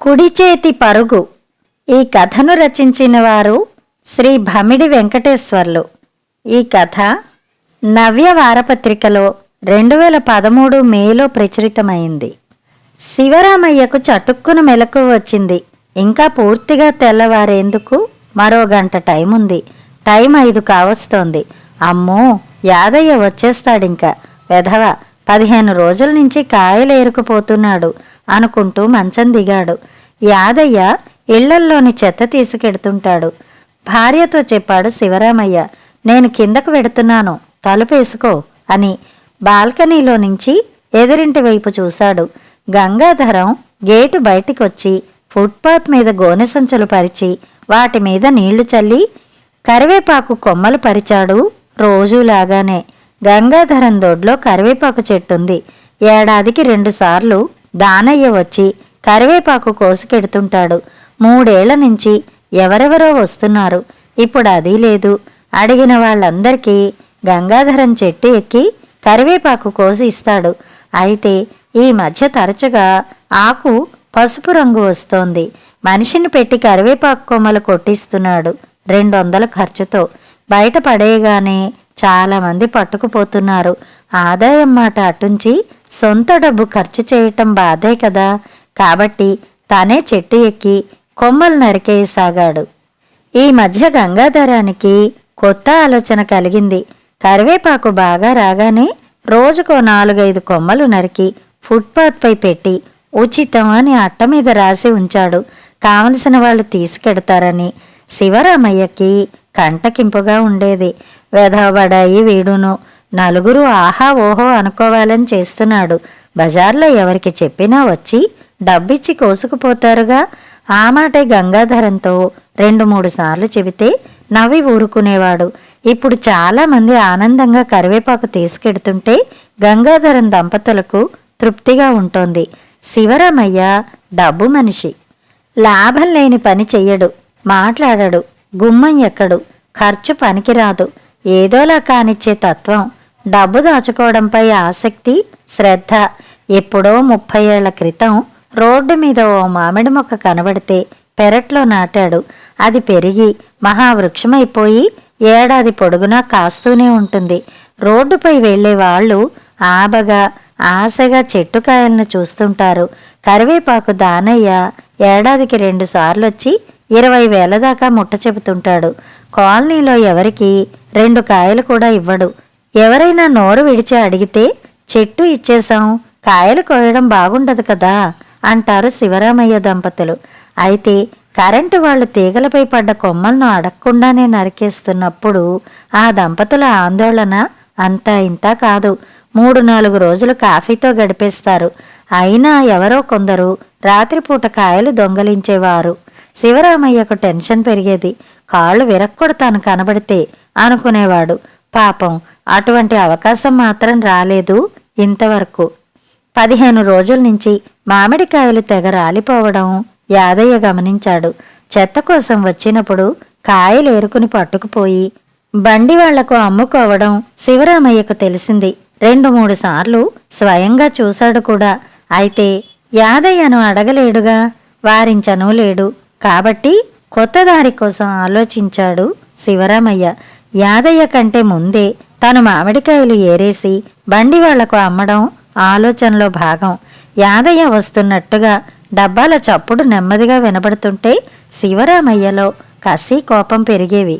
కుడి చేతి పరుగు. ఈ కథను రచించిన వారు శ్రీ భమిడి వెంకటేశ్వర్లు. ఈ కథ నవ్య వారపత్రికలో రెండు వేల పదమూడు మేలో ప్రచురితమైంది. శివరామయ్యకు చటుక్కున మెలకు వచ్చింది. ఇంకా పూర్తిగా తెల్లవారేందుకు మరో గంట టైం ఉంది టైం ఐదు కావస్తోంది. అమ్మో యాదయ్య వచ్చేస్తాడింకా. వెధవ పదిహేను రోజుల నుంచి కాయలు ఏరుకుపోతున్నాడు అనుకుంటూ మంచం దిగాడు. యాదయ్య ఇళ్ళల్లోని చెత్త తీసుకెడుతుంటాడు. భార్యతో చెప్పాడు శివరామయ్య నేను కిందకు వెడుతున్నాను తలుపేసుకో అని బాల్కనీలో నుంచి ఎదురింటి వైపు చూశాడు. గంగాధరం గేటు బయటికొచ్చి ఫుట్పాత్ మీద గోనె సంచులు పరిచి వాటి మీద నీళ్ళు చల్లి కరివేపాకు కొమ్మలు పరిచాడు రోజూలాగానే. గంగాధరం దొడ్లో కరివేపాకు చెట్టుంది. ఏడాదికి రెండుసార్లు దానయ్య వచ్చి కరివేపాకు కోసుకెడుతుంటాడు. మూడేళ్ళ నుంచి ఎవరెవరో వస్తున్నారు. ఇప్పుడు అది లేదు. అడిగిన వాళ్ళందరికీ గంగాధరం చెట్టు ఎక్కి కరివేపాకు కోసి ఇస్తాడు. అయితే ఈ మధ్య తరచుగా ఆకు పసుపు రంగు వస్తోంది. మనిషిని పెట్టి కరివేపాకు కొమ్మలు కొట్టిస్తున్నాడు రెండు వందల ఖర్చుతో. బయట పడేయగానే చాలామంది పట్టుకుపోతున్నారు. ఆదాయం మాట అటుంచి సొంత డబ్బు ఖర్చు చేయటం బాధే కదా. కాబట్టి తానే చెట్టు ఎక్కి కొమ్మలు నరికేయసాగాడు. ఈ మధ్య గంగాధరానికి కొత్త ఆలోచన కలిగింది. కరివేపాకు బాగా రాగానే రోజుకో నాలుగైదు కొమ్మలు నరికి ఫుట్పాత్పై పెట్టి ఉచితం అని అట్ట మీద రాసి ఉంచాడు. కావలసిన వాళ్ళు తీసుకెడతారని శివరామయ్యకి కంటకింపుగా ఉండేది. వెధవబడాయి వీడును. నలుగురు ఆహా ఓహో అనుకోవాలని చేస్తున్నాడు. బజార్లో ఎవరికి చెప్పినా వచ్చి డబ్బిచ్చి కోసుకుపోతారుగా? ఆ మాటే గంగాధరంతో రెండు మూడు సార్లు చెబితే నవ్వి ఊరుకునేవాడు. ఇప్పుడు చాలామంది ఆనందంగా కరివేపాకు తీసుకెడుతుంటే గంగాధరం దంపతులకు తృప్తిగా ఉంటోంది. శివరామయ్య డబ్బు మనిషి. లాభం లేని పని చెయ్యడు. మాట్లాడడు. గుమ్మం ఎక్కడు. ఖర్చు పనికిరాదు. ఏదోలా కానిచ్చే తత్వం. డబ్బు దాచుకోవడంపై ఆసక్తి శ్రద్ధ ఎప్పుడో ముప్పై ఏళ్ళ క్రితం రోడ్డు మీద ఓ మామిడి మొక్క కనబడితే పెరట్లో నాటాడు. అది పెరిగి మహావృక్షమైపోయి ఏడాది పొడుగునా కాస్తూనే ఉంటుంది. రోడ్డుపై వెళ్ళే వాళ్ళు ఆబగా ఆశగా చెట్టుకాయలను చూస్తుంటారు. కరివేపాకు దానయ్య ఏడాదికి రెండు సార్లు వచ్చి ఇరవై వేల దాకా ముట్ట చెబుతుంటాడు. కాలనీలో ఎవరికి రెండు కాయలు కూడా ఇవ్వడు. ఎవరైనా నోరు విడిచి అడిగితే చెట్టు ఇచ్చేశాం కాయలు కోయడం బాగుండదు కదా అంటారు శివరామయ్య దంపతులు. అయితే కరెంటు వాళ్ళు తీగలపై పడ్డ కొమ్మలను అడగకుండానే నరికేస్తున్నప్పుడు ఆ దంపతుల ఆందోళన అంతా ఇంతా కాదు. మూడు నాలుగు రోజులు కాఫీతో గడిపేస్తారు. అయినా ఎవరో కొందరు రాత్రిపూట కాయలు దొంగలించేవారు. శివరామయ్యకు టెన్షన్ పెరిగేది. కాళ్ళు విరక్కొడతాను కనబడితే అనుకునేవాడు. పాపం. అటువంటి అవకాశం మాత్రం రాలేదు ఇంతవరకు. పదిహేను రోజుల నుంచి మామిడికాయలు తెగ రాలిపోవడం యాదయ్య గమనించాడు. చెత్త కోసం వచ్చినప్పుడు కాయలు ఏరుకుని పట్టుకుపోయి బండి వాళ్ళకు అమ్ముకోవడం శివరామయ్యకు తెలిసింది. రెండు మూడు సార్లు స్వయంగా చూశాడు కూడా. అయితే యాదయ్యను అడగలేడుగా వారించను లేడు. కాబట్టి కొత్త దారి కోసం ఆలోచించాడు శివరామయ్య. యాదయ్య కంటే ముందే తను మామిడికాయలు ఏరేసి బండి వాళ్ళకు అమ్మడం ఆలోచనలో భాగం. యాదయ్య వస్తున్నట్టుగా డబ్బాల చప్పుడు నెమ్మదిగా వినబడుతుంటే శివరామయ్యలో కసి కోపం పెరిగేవి.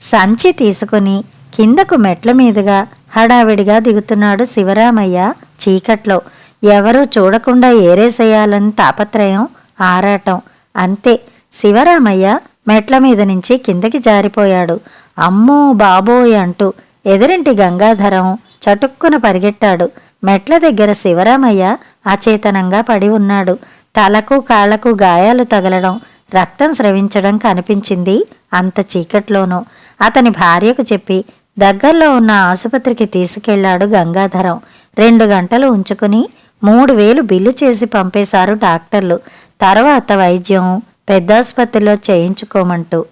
సంచి తీసుకుని కిందకు మెట్ల మీదుగా హడావిడిగా దిగుతున్నాడు శివరామయ్య చీకట్లో. ఎవరూ చూడకుండా ఏరేసేయాలని తాపత్రయం ఆరాటం. అంతే శివరామయ్య మెట్ల మీద నుంచి కిందకి జారిపోయాడు. అమ్మో బాబోయ్ అంటూ ఎదురింటి గంగాధరం చటుక్కున పరిగెట్టాడు. మెట్ల దగ్గర శివరామయ్య అచేతనంగా పడి ఉన్నాడు. తలకు కాళ్ళకు గాయాలు తగలడం రక్తం స్రవించడం కనిపించింది అంత చీకట్లోనూ. అతని భార్యకు చెప్పి దగ్గరలో ఉన్న ఆసుపత్రికి తీసుకెళ్ళాడు గంగాధరం. రెండు గంటలు ఉంచుకుని మూడు వేలు బిల్లు చేసి పంపేశారు డాక్టర్లు. తర్వాత వైద్యం పెద్దాసుపత్రిలో చేయించుకోమంటూ.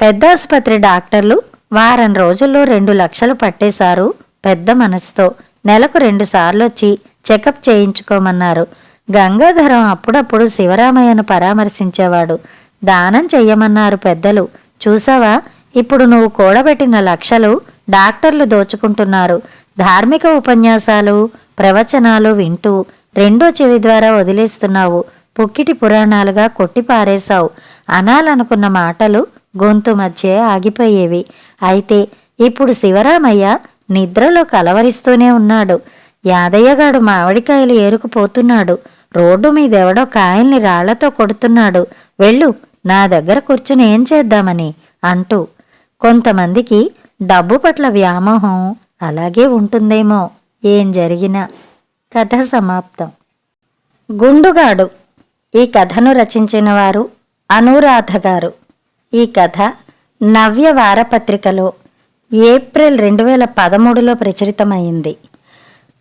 పెద్దాసుపత్రి డాక్టర్లు వారం రోజుల్లో రెండు లక్షలు పట్టేశారు పెద్ద మనసుతో. నెలకు రెండుసార్లు వచ్చి చెకప్ చేయించుకోమన్నారు. గంగాధరం అప్పుడప్పుడు శివరామయ్యను పరామర్శించేవాడు. దానం చెయ్యమన్నారు పెద్దలు. చూసావా? ఇప్పుడు నువ్వు కూడబెట్టిన లక్షలు డాక్టర్లు దోచుకుంటున్నారు. ధార్మిక ఉపన్యాసాలు ప్రవచనాలు వింటూ రెండో చెవి ద్వారా వదిలేస్తున్నావు. పొక్కిటి పురాణాలుగా కొట్టిపారేశావు. అనాలనుకున్న మాటలు గొంతు మధ్య ఆగిపోయేవి. అయితే ఇప్పుడు శివరామయ్య నిద్రలో కలవరిస్తూనే ఉన్నాడు. యాదయ్యగాడు మామిడికాయలు ఏరుకుపోతున్నాడు. రోడ్డు మీదెవడో కాయల్ని రాళ్ళతో కొడుతున్నాడు. వెళ్ళు నా దగ్గర కూర్చుని ఏం చేద్దామని? అంటూ కొంతమందికి డబ్బు పట్ల వ్యామోహం అలాగే ఉంటుందేమో ఏం జరిగినా. కథ సమాప్తం. గుండుగాడు ఈ కథను రచించిన వారు అనురాధ గారు. ఈ కథ నవ్య వారపత్రికలో ఏప్రిల్ రెండు వేల పదమూడులో ప్రచురితమైంది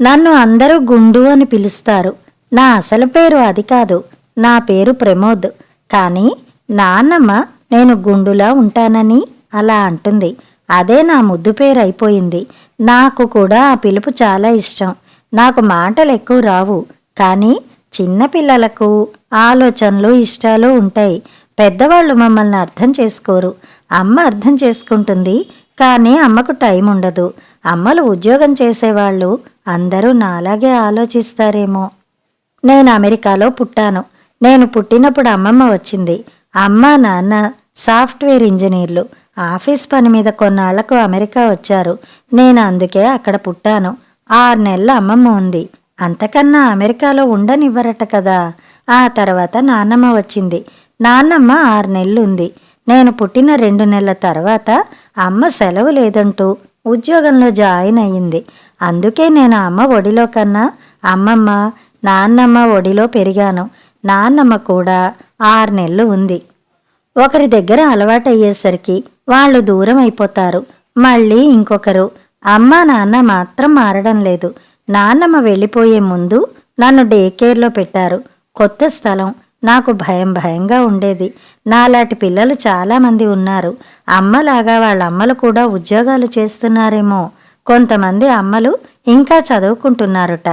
నన్ను అందరూ గుండు అని పిలుస్తారు. నా అసలు పేరు అది కాదు. నా పేరు ప్రమోద్. కానీ నాన్నమ్మ నేను గుండులా ఉంటానని అలా అంటుంది. అదే నా ముద్దు పేరు అయిపోయింది. నాకు కూడా ఆ పిలుపు చాలా ఇష్టం. నాకు మాటలు ఎక్కువ రావు. కానీ చిన్నపిల్లలకు ఆలోచనలు ఇష్టాలు ఉంటాయి. పెద్దవాళ్ళు మమ్మల్ని అర్థం చేసుకోరు. అమ్మ అర్థం చేసుకుంటుంది కానీ అమ్మకు టైం ఉండదు. అమ్మలు ఉద్యోగం చేసేవాళ్ళు అందరూ నాలాగే ఆలోచిస్తారేమో. నేను అమెరికాలో పుట్టాను. నేను పుట్టినప్పుడు అమ్మమ్మ వచ్చింది. అమ్మ నాన్న సాఫ్ట్వేర్ ఇంజనీర్లు. ఆఫీస్ పని మీద కొన్నాళ్ళకు అమెరికా వచ్చారు. నేను అందుకే అక్కడ పుట్టాను. ఆరు నెలల అమ్మమ్మ ఉంది. అంతకన్నా అమెరికాలో ఉండనివ్వరట కదా. ఆ తర్వాత నాన్నమ్మ వచ్చింది. నాన్నమ్మ ఆరు నెలలు ఉంది నేను పుట్టిన రెండు నెలల తర్వాత అమ్మ సెలవు లేదంటూ ఉద్యోగంలో జాయిన్ అయ్యింది. అందుకే నేను అమ్మ ఒడిలో కన్నా అమ్మమ్మ నాన్నమ్మ ఒడిలో పెరిగాను. నాన్నమ్మ కూడా ఆరు నెలలు ఉంది. ఒకరి దగ్గర అలవాటయ్యేసరికి వాళ్ళు దూరం అయిపోతారు. మళ్ళీ ఇంకొకరు. అమ్మ నాన్న మాత్రం మారడం లేదు. నాన్నమ్మ వెళ్ళిపోయే ముందు నన్ను డే కేర్లో పెట్టారు. కొత్త స్థలం. నాకు భయం భయంగా ఉండేది. నాలాంటి పిల్లలు చాలామంది ఉన్నారు. అమ్మలాగా వాళ్ళ అమ్మలు కూడా ఉద్యోగాలు చేస్తున్నారేమో. కొంతమంది అమ్మలు ఇంకా చదువుకుంటున్నారట.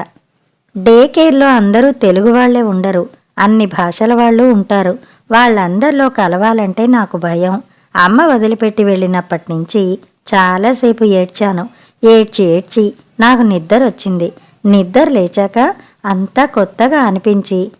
డే కేర్లో అందరూ తెలుగు వాళ్ళే ఉండరు. అన్ని భాషల వాళ్ళు ఉంటారు. వాళ్ళందరిలో కలవాలంటే నాకు భయం. అమ్మ వదిలిపెట్టి వెళ్ళినప్పటి నుంచి చాలాసేపు ఏడ్చాను. ఏడ్చి ఏడ్చి నాకు నిద్ర వచ్చింది నిద్ర లేచాక అంతా కొత్తగా అనిపించి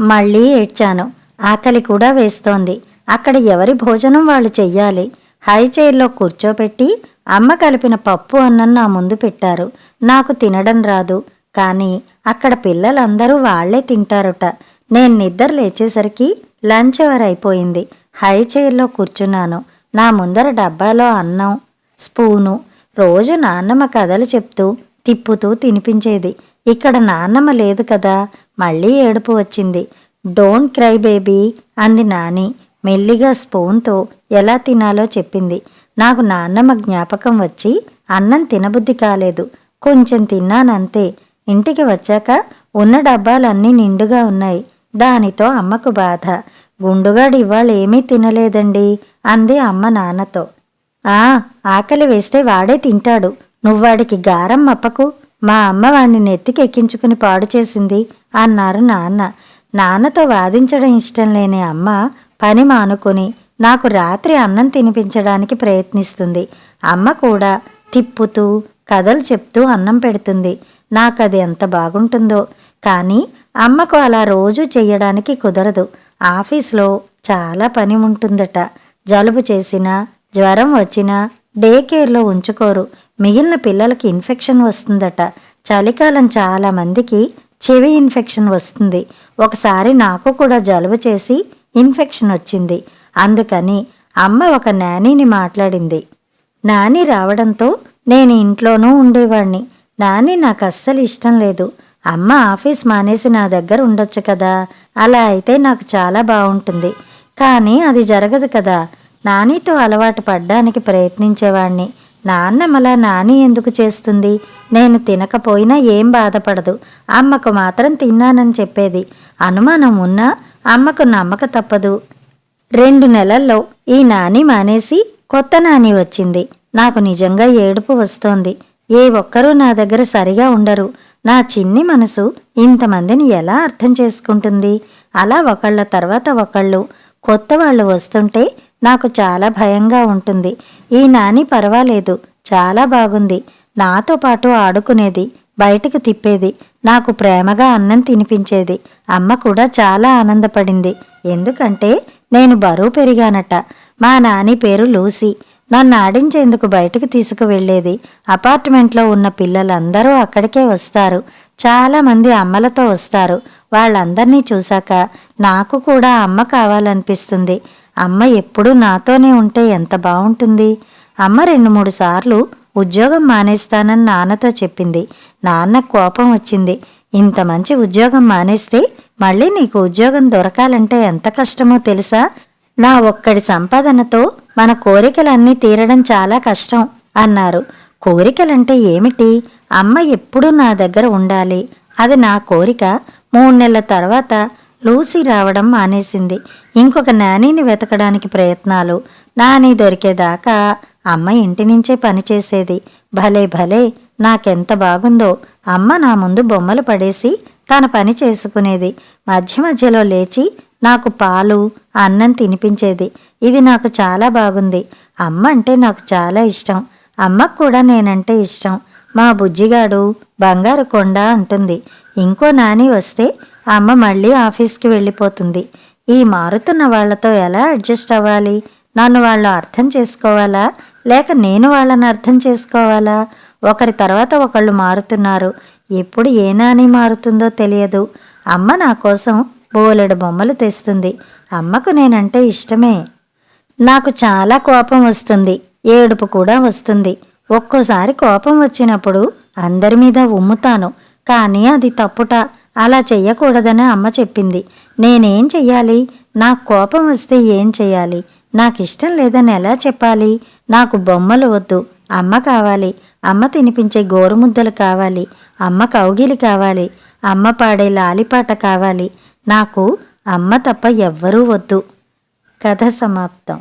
మళ్ళీ ఏడ్చాను. ఆకలి కూడా వేస్తోంది. అక్కడ ఎవరి భోజనం వాళ్ళు చెయ్యాలి? హై చైర్లో కూర్చోపెట్టి అమ్మ కలిపిన పప్పు అన్నం నా ముందు పెట్టారు. నాకు తినడం రాదు. కానీ అక్కడ పిల్లలందరూ వాళ్ళే తింటారుట. నేను నిద్ర లేచేసరికి లంచ్ అవర్ అయిపోయింది. హై చైర్లో కూర్చున్నాను. నా ముందర డబ్బాలో అన్నం స్పూను రోజు నాన్నమ్మ కథలు చెప్తూ తిప్పుతూ తినిపించేది. ఇక్కడ నాన్నమ్మ లేదు కదా? మళ్ళీ ఏడుపు వచ్చింది. డోంట్ క్రై బేబీ అంది నాని. మెల్లిగా స్పూన్తో ఎలా తినాలో చెప్పింది. నాకు నాన్నమ్మ జ్ఞాపకం వచ్చి అన్నం తినబుద్ధి కాలేదు. కొంచెం తిన్నానంతే. ఇంటికి వచ్చాక ఉన్న డబ్బాలన్నీ నిండుగా ఉన్నాయి. దానితో అమ్మకు బాధ. గుండుగాడు ఇవాళ ఏమీ తినలేదండి అంది అమ్మ నాన్నతో. ఆ ఆకలి వేస్తే వాడే తింటాడు. నువ్వాడికి గారం మప్పకు మా అమ్మ వాణ్ణి నెత్తికి ఎక్కించుకుని పాడు చేసింది అన్నారు నాన్న. నాన్నతో వాదించడం ఇష్టం లేని అమ్మ పని మానుకొని నాకు రాత్రి అన్నం తినిపించడానికి ప్రయత్నిస్తుంది. అమ్మ కూడా తిప్పుతూ కథలు చెప్తూ అన్నం పెడుతుంది. నాకది ఎంత బాగుంటుందో. కానీ అమ్మకు అలా రోజు చెయ్యడానికి కుదరదు. ఆఫీస్లో చాలా పని ఉంటుందట. జలుబు చేసినా జ్వరం వచ్చినా డే కేర్లో ఉంచుకోరు. మిగిలిన పిల్లలకి ఇన్ఫెక్షన్ వస్తుందట. చలికాలం చాలా మందికి చెవి ఇన్ఫెక్షన్ వస్తుంది. ఒకసారి నాకు కూడా జలుబు చేసి ఇన్ఫెక్షన్ వచ్చింది. అందుకని అమ్మ ఒక నానీని మాట్లాడింది. నాని రావడంతో నేను ఇంట్లోనూ ఉండేవాణ్ణి. నాని నాకు అస్సలు ఇష్టం లేదు. అమ్మ ఆఫీస్ మానేసి నా దగ్గర ఉండొచ్చు కదా? అలా అయితే నాకు చాలా బాగుంటుంది కానీ అది జరగదు కదా? నానితో అలవాటు పడ్డానికి ప్రయత్నించేవాణ్ణి. నాన్నమ్మలా నాని ఎందుకు చేస్తుంది? నేను తినకపోయినా ఏం బాధపడదు. అమ్మకు మాత్రం తిన్నానని చెప్పేది. అనుమానం ఉన్నా అమ్మకు నమ్మక తప్పదు. రెండు నెలల్లో ఈ నాని మానేసి కొత్త నాని వచ్చింది. నాకు నిజంగా ఏడుపు వస్తోంది. ఏ ఒక్కరూ నా దగ్గర సరిగా ఉండరు. నా చిన్ని మనసు ఇంతమందిని ఎలా అర్థం చేసుకుంటుంది? అలా ఒకళ్ళ తర్వాత ఒకళ్ళు. కొత్త వాళ్ళు వస్తుంటే నాకు చాలా భయంగా ఉంటుంది. ఈ నాని పర్వాలేదు. చాలా బాగుంది. నాతో పాటు ఆడుకునేది బయటకు తిప్పేది నాకు ప్రేమగా అన్నం తినిపించేది. అమ్మ కూడా చాలా ఆనందపడింది. ఎందుకంటే నేను బరువు పెరిగానట. మా నాని పేరు లూసీ. నన్ను ఆడించేందుకు బయటకు తీసుకువెళ్ళేది. అపార్ట్మెంట్లో ఉన్న పిల్లలందరూ అక్కడికే వస్తారు. చాలామంది అమ్మలతో వస్తారు. వాళ్ళందరినీ చూశాక నాకు కూడా అమ్మ కావాలనిపిస్తుంది. అమ్మ ఎప్పుడూ నాతోనే ఉంటే ఎంత బాగుంటుంది అమ్మ రెండు మూడు సార్లు ఉద్యోగం మానేస్తానని నాన్నతో చెప్పింది. నాన్న కోపం వచ్చింది. ఇంత మంచి ఉద్యోగం మానేస్తే మళ్ళీ నీకు ఉద్యోగం దొరకాలంటే ఎంత కష్టమో తెలుసా? నా ఒక్కడి సంపాదనతో మన కోరికలన్నీ తీరడం చాలా కష్టం అన్నారు. కోరికలంటే ఏమిటి? అమ్మ ఎప్పుడూ నా దగ్గర ఉండాలి. అది నా కోరిక. మూడు నెలల తర్వాత లూసీ రావడం మానేసింది. ఇంకొక నానీని వెతకడానికి ప్రయత్నాలు. నాని దొరికేదాకా అమ్మ ఇంటి నుంచే పనిచేసేది భలే భలే నాకెంత బాగుందో. అమ్మ నా ముందు బొమ్మలు పడేసి తన పని చేసుకునేది. మధ్య మధ్యలో లేచి నాకు పాలు అన్నం తినిపించేది. ఇది నాకు చాలా బాగుంది. అమ్మ అంటే నాకు చాలా ఇష్టం. అమ్మకు కూడా నేనంటే ఇష్టం. మా బుజ్జిగాడు బంగారు కొండ అంటుంది. ఇంకో నాని వస్తే అమ్మ మళ్ళీ ఆఫీస్కి వెళ్ళిపోతుంది. ఈ మారుతున్న వాళ్ళతో ఎలా అడ్జస్ట్ అవ్వాలి? నన్ను వాళ్ళు అర్థం చేసుకోవాలా? లేక నేను వాళ్ళని అర్థం చేసుకోవాలా? ఒకరి తర్వాత ఒకళ్ళు మారుతున్నారు. ఎప్పుడు ఏ నాని మారుతుందో తెలియదు. అమ్మ నా కోసం బోలెడు బొమ్మలు తెస్తుంది. అమ్మకు నేనంటే ఇష్టమే. నాకు చాలా కోపం వస్తుంది. ఏడుపు కూడా వస్తుంది. ఒక్కోసారి కోపం వచ్చినప్పుడు అందరి మీద ఉమ్ముతాను. కానీ అది తప్పుట. అలా చెయ్యకూడదని అమ్మ చెప్పింది. నేనేం చెయ్యాలి? నాకు కోపం వస్తే ఏం చెయ్యాలి? నాకు ఇష్టం లేదని ఎలా చెప్పాలి? నాకు బొమ్మలు వద్దు అమ్మ కావాలి. అమ్మ తినిపించే గోరుముద్దలు కావాలి. అమ్మ కౌగిలి కావాలి. అమ్మ పాడే లాలిపాట కావాలి. నాకు అమ్మ తప్ప ఎవ్వరూ వద్దు. కథ సమాప్తం.